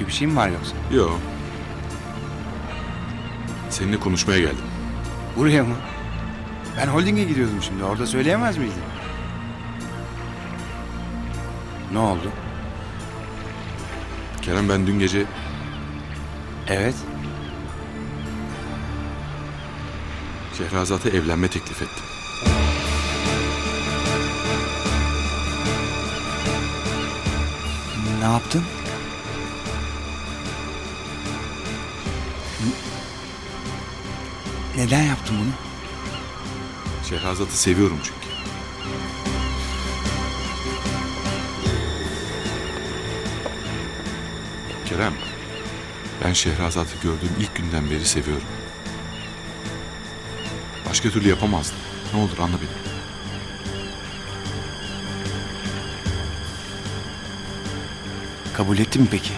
Kötü bir şey mi var yoksa? Yo. Seninle konuşmaya geldim. Buraya mı? Ben holdinge gidiyordum şimdi. Orada söyleyemez miydin? Ne oldu? Kerem ben dün gece Evet. Şehrazat'a evlenme teklif ettim. Ne yaptın? Neden yaptın bunu? Şehrazat'ı seviyorum çünkü. Kerem, ben Şehrazat'ı gördüğüm ilk günden beri seviyorum. Başka türlü yapamazdım. Ne olur anla beni. Kabul etti mi peki?